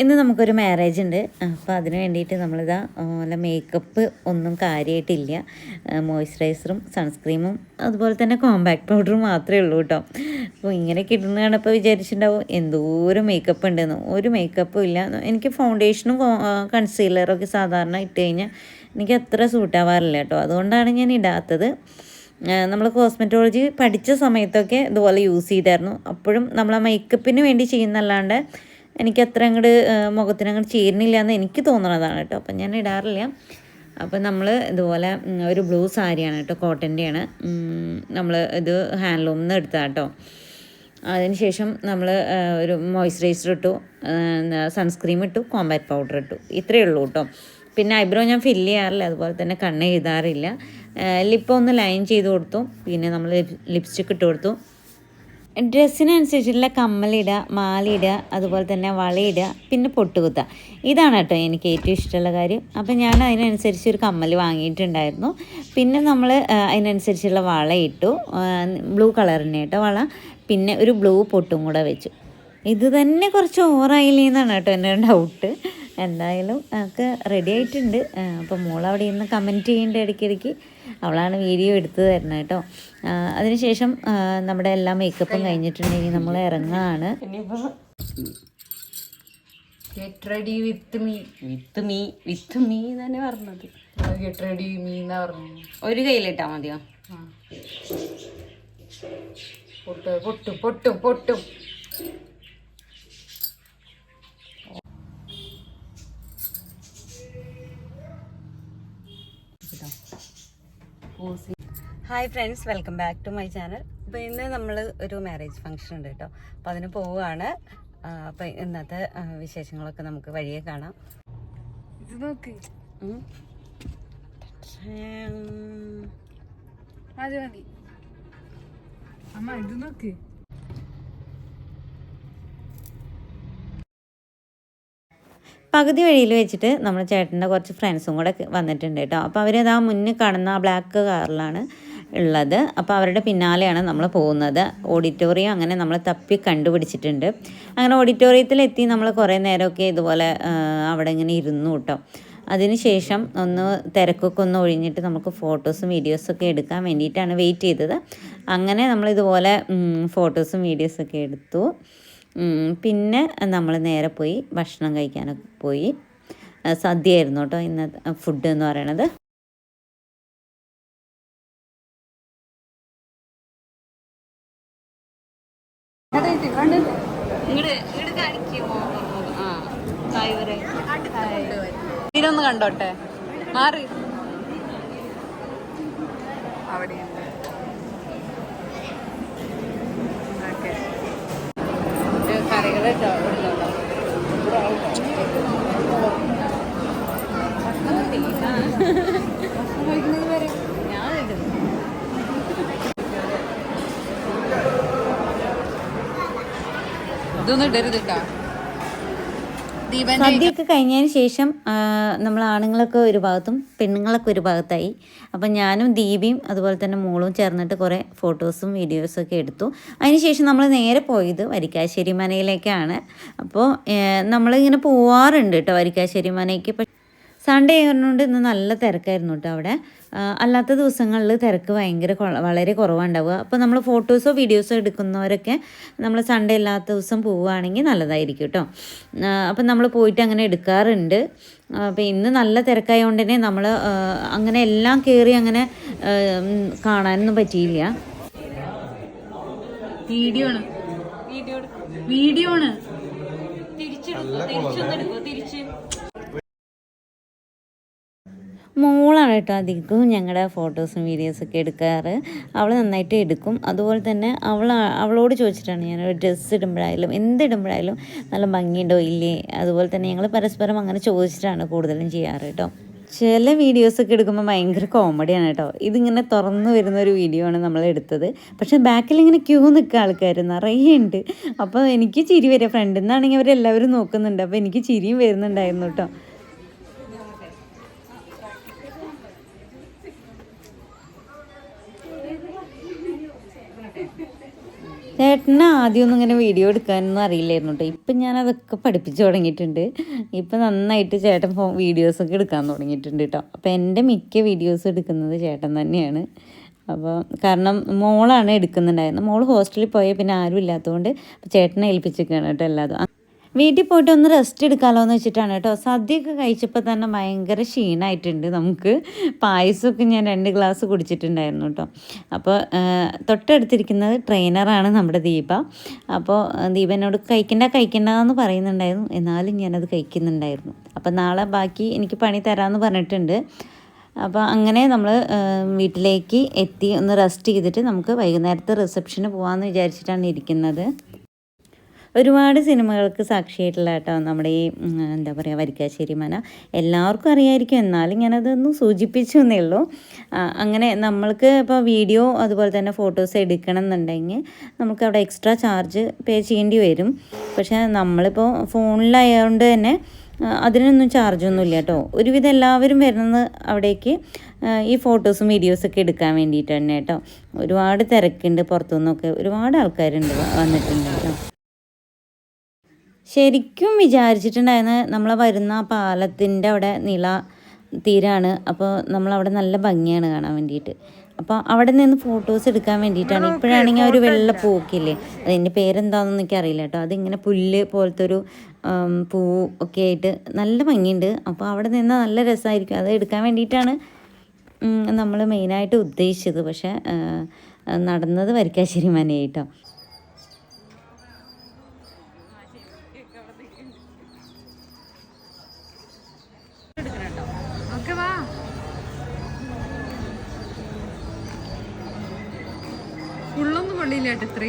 ഇന്ന് നമുക്കൊരു മാരേജ് ഉണ്ട്. അപ്പോൾ അതിന് വേണ്ടിയിട്ട് നമ്മളിതാ നല്ല മേക്കപ്പ് ഒന്നും കാര്യമായിട്ടില്ല മോയ്സ്ചറൈസറും സൺസ്ക്രീമും അതുപോലെ തന്നെ കോമ്പാക്ട് പൗഡറും മാത്രമേ ഉള്ളൂ കേട്ടോ. അപ്പോൾ ഇങ്ങനെ കിട്ടുന്നതാണ് ഇപ്പോൾ വിചാരിച്ചിട്ടുണ്ടാവും എന്തോരം മേക്കപ്പ് ഉണ്ടെന്ന്. ഒരു മേക്കപ്പും ഇല്ല. എനിക്ക് ഫൗണ്ടേഷനും കൺസീലറും ഒക്കെ സാധാരണ ഇട്ട് കഴിഞ്ഞാൽ എനിക്ക് അത്ര സൂട്ടാവാറില്ല കേട്ടോ. അതുകൊണ്ടാണ് ഞാൻ ഇടാത്തത്. നമ്മൾ കോസ്മെറ്റോളജി പഠിച്ച സമയത്തൊക്കെ ഇതുപോലെ യൂസ് ചെയ്തായിരുന്നു. അപ്പോഴും നമ്മൾ ആ മേക്കപ്പിന് വേണ്ടി ചെയ്യുന്നല്ലാണ്ട് എനിക്ക് അത്ര അങ്ങോട്ട് മുഖത്തിന് അങ്ങോട്ട് ചേരുന്നില്ല എന്ന് എനിക്ക് തോന്നണതാണ് കേട്ടോ. അപ്പം ഞാൻ ഇടാറില്ല. അപ്പം നമ്മൾ ഇതുപോലെ ഒരു ബ്ലൂ സാരിയാണ് കേട്ടോ കോട്ടന്റെയാണ് നമ്മൾ ഇത് ഹാൻഡ്ലൂമിൽ നിന്ന് എടുത്തതാണ് കേട്ടോ. അതിനുശേഷം നമ്മൾ ഒരു മോയ്സ്ചറൈസർ ഇട്ടു സൺസ്ക്രീം ഇട്ടു കോമ്പാക്ട് പൗഡർ ഇട്ടു. ഇത്രയേ ഉള്ളൂ കേട്ടോ. പിന്നെ ഐബ്രോ ഞാൻ ഫില്ല് ചെയ്യാറില്ല അതുപോലെ തന്നെ കണ്ണ് എഴുതാറില്ല. ലിപ്പ് ഒന്ന് ലൈൻ ചെയ്ത് കൊടുത്തു. പിന്നെ നമ്മൾ ലിപ്സ്റ്റിക്ക് ഇട്ട് കൊടുത്തു. ഡ്രസ്സിനനുസരിച്ചുള്ള കമ്മലിടുക മാലയിടുക അതുപോലെ തന്നെ വളയിടുക പിന്നെ പൊട്ടുകുത്തുക. ഇതാണ് കേട്ടോ എനിക്ക് ഏറ്റവും ഇഷ്ടമുള്ള കാര്യം. അപ്പം ഞാൻ അതിനനുസരിച്ച് ഒരു കമ്മൽ വാങ്ങിയിട്ടുണ്ടായിരുന്നു. പിന്നെ നമ്മൾ അതിനനുസരിച്ചുള്ള വള ഇട്ടു. ബ്ലൂ കളറിന്റെ കേട്ടോ വള. പിന്നെ ഒരു ബ്ലൂ പൊട്ടും കൂടെ വെച്ചു. ഇത് തന്നെ കുറച്ച് ഓവറായില്ലേ എന്നാണ് കേട്ടോ എന്റെ ഡൗട്ട്. എന്തായാലും ഒക്കെ റെഡി ആയിട്ടുണ്ട്. അപ്പോൾ മോൾ അവിടെ ഇരുന്ന് കമന്റ് ചെയ്യേണ്ട ഇടയ്ക്കിടയ്ക്ക്. അവളാണ് വീഡിയോ എടുത്തു തരുന്നത് കേട്ടോ. അതിനുശേഷം നമ്മുടെ എല്ലാ മേക്കപ്പും കഴിഞ്ഞിട്ടുണ്ടെങ്കിൽ നമ്മൾ ഇറങ്ങാണ്. Get ready with me with me with me തന്നെ പറഞ്ഞത്. ഗെറ്റ് റെഡി മീ എന്നാ പറഞ്ഞു ഒരു കയ്യിലിട്ടാ മതിയോ? പൊട്ട് പൊട്ടും പൊട്ടും പൊട്ടും. Hi friends welcome back to my channel അപ്പോൾ ഇന്ന് നമ്മൾ ഒരു മാരേജ് ഫംഗ്ഷൻ ഉണ്ട് കേട്ടോ. അപ്പോൾ അതിന് പോവുകയാണ്. അപ്പോൾ ഇന്നത്തെ വിശേഷങ്ങളൊക്കെ നമുക്ക് വഴിയെ കാണാം. ഇത് നോക്ക്. അത് മതി. അമ്മ ഇത് നോക്ക്. പകുതി വഴിയിൽ വെച്ചിട്ട് നമ്മൾ ചേട്ടന്റെ കുറച്ച് ഫ്രണ്ട്സും കൂടെ വന്നിട്ടുണ്ട് കേട്ടോ. അപ്പോൾ അവരത് ആ മുന്നിൽ കാണുന്ന ആ ബ്ലാക്ക് കാറിലാണ് ഉള്ളത്. അപ്പോൾ അവരുടെ പിന്നാലെയാണ് നമ്മൾ പോകുന്നത്. ഓഡിറ്റോറിയം അങ്ങനെ നമ്മൾ തപ്പി കണ്ടുപിടിച്ചിട്ടുണ്ട്. അങ്ങനെ ഓഡിറ്റോറിയത്തിലെത്തി നമ്മൾ കുറേ നേരമൊക്കെ ഇതുപോലെ അവിടെ ഇങ്ങനെ ഇരുന്നു കേട്ടോ. അതിനുശേഷം ഒന്ന് തിരക്കൊക്കെ ഒന്ന് ഒഴിഞ്ഞിട്ട് നമുക്ക് ഫോട്ടോസും വീഡിയോസും ഒക്കെ എടുക്കാൻ വേണ്ടിയിട്ടാണ് വെയിറ്റ് ചെയ്തത്. അങ്ങനെ നമ്മളിതുപോലെ ഫോട്ടോസും വീഡിയോസൊക്കെ എടുത്തു. പിന്നെ നമ്മൾ നേരെ പോയി ഭക്ഷണം കഴിക്കാനൊക്കെ പോയി. സദ്യയായിരുന്നു കേട്ടോ ഇന്നത്തെ ഫുഡ് എന്ന് പറയണത്. ഇതൊന്ന് കണ്ടോട്ടെ? മാറി. അവിടെയുണ്ട് ഇതൊന്നും ഇടരുത് കേട്ടോ. സദ്യയൊക്കെ കഴിഞ്ഞതിന് ശേഷം നമ്മൾ ആണുങ്ങളൊക്കെ ഒരു ഭാഗത്തും പെണ്ണുങ്ങളൊക്കെ ഒരു ഭാഗത്തായി. അപ്പം ഞാനും ദീപിയും അതുപോലെ തന്നെ മോളും ചേർന്നിട്ട് കുറേ ഫോട്ടോസും വീഡിയോസും ഒക്കെ എടുത്തു. അതിനുശേഷം നമ്മൾ നേരെ പോയത് വരിക്കാശ്ശേരി മനയിലേക്കാണ്. അപ്പോൾ നമ്മളിങ്ങനെ പോവാറുണ്ട് കേട്ടോ വരിക്കാശ്ശേരി മനയ്ക്ക് സൺഡേ ആയതുകൊണ്ട് ഇന്ന് നല്ല തിരക്കായിരുന്നു കേട്ടോ അവിടെ. അല്ലാത്ത ദിവസങ്ങളിൽ തിരക്ക് ഭയങ്കര വളരെ കുറവുണ്ടാവുക അപ്പോൾ നമ്മൾ ഫോട്ടോസോ വീഡിയോസോ എടുക്കുന്നവരൊക്കെ നമ്മൾ സൺഡേ അല്ലാത്ത ദിവസം പോവുകയാണെങ്കിൽ നല്ലതായിരിക്കും കേട്ടോ. അപ്പം നമ്മൾ പോയിട്ട് അങ്ങനെ എടുക്കാറുണ്ട്. അപ്പോൾ ഇന്ന് നല്ല തിരക്കായതുകൊണ്ട് തന്നെ നമ്മൾ അങ്ങനെ എല്ലാം കയറി അങ്ങനെ കാണാനൊന്നും പറ്റിയില്ല. വീഡിയോ ആണ്. വീഡിയോ ആണ്. മോളാണ് കേട്ടോ അധികവും ഞങ്ങളുടെ ഫോട്ടോസും വീഡിയോസൊക്കെ എടുക്കാറ്. അവൾ നന്നായിട്ട് എടുക്കും. അതുപോലെ തന്നെ അവൾ അവളോട് ചോദിച്ചിട്ടാണ് ഞാൻ ഒരു ഡ്രസ്സ് ഇടുമ്പോഴായാലും എന്ത് ഇടുമ്പോഴായാലും നല്ല ഭംഗിയുണ്ടോ ഇല്ലേ? അതുപോലെ തന്നെ ഞങ്ങൾ പരസ്പരം അങ്ങനെ ചോദിച്ചിട്ടാണ് കൂടുതലും ചെയ്യാറ് കേട്ടോ. ചില വീഡിയോസൊക്കെ എടുക്കുമ്പോൾ ഭയങ്കര കോമഡിയാണ് കേട്ടോ. ഇതിങ്ങനെ തുറന്നു വരുന്ന ഒരു വീഡിയോ ആണ് നമ്മൾ എടുത്തത്. പക്ഷേ ബാക്കിൽ ഇങ്ങനെ ക്യൂ നിൽക്കുക ആൾക്കാർ നിറയെ ഉണ്ട്. അപ്പോൾ എനിക്ക് ചിരി വരിക ഫ്രണ്ടിൽ നിന്നാണെങ്കിൽ അവരെല്ലാവരും നോക്കുന്നുണ്ട്. അപ്പോൾ എനിക്ക് ചിരിയും വരുന്നുണ്ടായിരുന്നു കേട്ടോ. ചേട്ടന് ആദ്യമൊന്നും ഇങ്ങനെ വീഡിയോ എടുക്കാനൊന്നും അറിയില്ലായിരുന്നു കേട്ടോ ഇപ്പം ഞാൻ അതൊക്കെ പഠിപ്പിച്ചു തുടങ്ങിയിട്ടുണ്ട്. ഇപ്പം നന്നായിട്ട് ചേട്ടൻ ഫോ വീഡിയോസൊക്കെ എടുക്കാൻ തുടങ്ങിയിട്ടുണ്ട് കേട്ടോ അപ്പോൾ എന്റെ മിക്ക വീഡിയോസ് എടുക്കുന്നത് ചേട്ടൻ തന്നെയാണ്. അപ്പോൾ കാരണം മോളാണ് എടുക്കുന്നുണ്ടായിരുന്നത്. മോൾ ഹോസ്റ്റലിൽ പോയ പിന്നെ ആരും ഇല്ലാത്തതുകൊണ്ട് ചേട്ടനെ ഏൽപ്പിച്ചിരിക്കുകയാണ് കേട്ടോ എല്ലാതും. വീട്ടിൽ പോയിട്ട് ഒന്ന് റെസ്റ്റ് എടുക്കാമല്ലോ എന്ന് വെച്ചിട്ടാണ് കേട്ടോ. സദ്യയൊക്കെ കഴിച്ചപ്പോൾ തന്നെ ഭയങ്കര ക്ഷീണമായിട്ടുണ്ട് നമുക്ക്. പായസമൊക്കെ ഞാൻ രണ്ട് ഗ്ലാസ് കുടിച്ചിട്ടുണ്ടായിരുന്നു കേട്ടോ. അപ്പോൾ തൊട്ടടുത്തിരിക്കുന്നത് ട്രെയിനറാണ് നമ്മുടെ ദീപ. അപ്പോൾ ദീപനോട് കഴിക്കണ്ട കഴിക്കണ്ട എന്ന് പറയുന്നുണ്ടായിരുന്നു. എന്നാലും ഞാനത് കഴിക്കുന്നുണ്ടായിരുന്നു. അപ്പോൾ നാളെ ബാക്കി എനിക്ക് പണി തരാമെന്ന് പറഞ്ഞിട്ടുണ്ട്. അപ്പോൾ അങ്ങനെ നമ്മൾ വീട്ടിലേക്ക് എത്തി ഒന്ന് റെസ്റ്റ് ചെയ്തിട്ട് നമുക്ക് വൈകുന്നേരത്തെ റിസപ്ഷന് പോകാമെന്ന് വിചാരിച്ചിട്ടാണ് ഇരിക്കുന്നത്. ഒരുപാട് സിനിമകൾക്ക് സാക്ഷിയായിട്ടുള്ള കേട്ടോ നമ്മുടെ ഈ എന്താ പറയുക വരിക്കാശ്ശേരി മന. എല്ലാവർക്കും അറിയായിരിക്കും. എന്നാലും ഞാനതൊന്ന് സൂചിപ്പിച്ചു എന്നേ ഉള്ളൂ. അങ്ങനെ നമ്മൾക്ക് ഇപ്പോൾ വീഡിയോ അതുപോലെ തന്നെ ഫോട്ടോസ് എടുക്കണം എന്നുണ്ടെങ്കിൽ നമുക്ക് അവിടെ എക്സ്ട്രാ ചാർജ് പേ ചെയ്യേണ്ടി വരും. പക്ഷേ നമ്മളിപ്പോൾ ഫോണിലായതുകൊണ്ട് തന്നെ അതിനൊന്നും ചാർജൊന്നും ഇല്ല കേട്ടോ. ഒരുവിധം എല്ലാവരും വരുന്നത് അവിടേക്ക് ഈ ഫോട്ടോസും വീഡിയോസൊക്കെ എടുക്കാൻ വേണ്ടിയിട്ട് തന്നെ കേട്ടോ. ഒരുപാട് തിരക്കുണ്ട് പുറത്തുനിന്നൊക്കെ. ഒരുപാട് ആൾക്കാരുണ്ട് വന്നിട്ടുണ്ട് കേട്ടോ. ശരിക്കും വിചാരിച്ചിട്ടുണ്ടായിരുന്ന നമ്മൾ വരുന്ന ആ പാലത്തിന്റെ അവിടെ നില തീരാണ്. അപ്പോൾ നമ്മളവിടെ നല്ല ഭംഗിയാണ് കാണാൻ വേണ്ടിയിട്ട്. അപ്പോൾ അവിടെ നിന്ന് ഫോട്ടോസ് എടുക്കാൻ വേണ്ടിയിട്ടാണ്. ഇപ്പോഴാണെങ്കിൽ ആ ഒരു വെള്ള പൂക്കില്ലേ? അതിന്റെ പേരെന്താണെന്ന് എനിക്ക് അറിയില്ല കേട്ടോ. അതിങ്ങനെ പുല്ല് പോലത്തെ ഒരു പൂ ഒക്കെ ആയിട്ട് നല്ല ഭംഗിയുണ്ട്. അപ്പോൾ അവിടെ നിന്ന് നല്ല രസമായിരിക്കും. അത് എടുക്കാൻ വേണ്ടിയിട്ടാണ് നമ്മൾ മെയിനായിട്ട് ഉദ്ദേശിച്ചത്. പക്ഷേ നടന്നത് വരിക്കാശ്ശേരി മനയായിട്ടോ. ഓക്കെ വാ.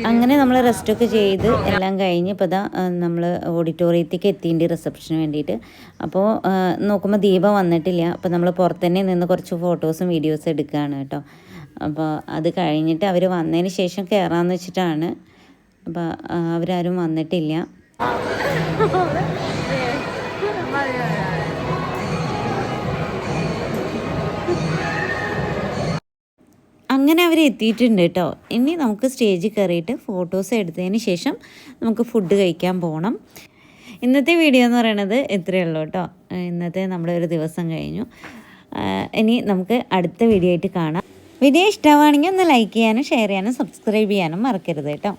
അങ്ങനെ നമ്മൾ റെസ്റ്റ് ഒക്കെ ചെയ്ത് എല്ലാം കഴിഞ്ഞ് ഇപ്പോൾ ഇതാ നമ്മൾ ഓഡിറ്റോറിയത്തേക്ക് എത്തിയിട്ടുണ്ട് റിസപ്ഷന് വേണ്ടിയിട്ട്. അപ്പോൾ നോക്കുമ്പോൾ ദീപ വന്നിട്ടില്ല. അപ്പോൾ നമ്മൾ പുറത്ത് തന്നെ നിന്ന് കുറച്ച് ഫോട്ടോസും വീഡിയോസും എടുക്കുകയാണ് കേട്ടോ. അപ്പോൾ അത് കഴിഞ്ഞിട്ട് അവർ വന്നതിന് ശേഷം കയറാമെന്ന് വെച്ചിട്ടാണ്. അപ്പോൾ അവരാരും വന്നിട്ടില്ല. അങ്ങനെ അവർ എത്തിയിട്ടുണ്ട് കേട്ടോ ഇനി നമുക്ക് സ്റ്റേജിൽ കയറിയിട്ട് ഫോട്ടോസ് എടുത്തതിന് ശേഷം നമുക്ക് ഫുഡ് കഴിക്കാൻ പോകണം ഇന്നത്തെ വീഡിയോ എന്ന് പറയണത് ഇത്രയേ ഉള്ളൂ കേട്ടോ ഇന്നത്തെ നമ്മുടെ ഒരു ദിവസം കഴിഞ്ഞു. ഇനി നമുക്ക് അടുത്ത വീഡിയോ ആയിട്ട് കാണാം. വീഡിയോ ഇഷ്ടമാണെങ്കിൽ ഒന്ന് ലൈക്ക് ചെയ്യാനും ഷെയർ ചെയ്യാനും സബ്സ്ക്രൈബ് ചെയ്യാനും മറക്കരുത് കേട്ടോ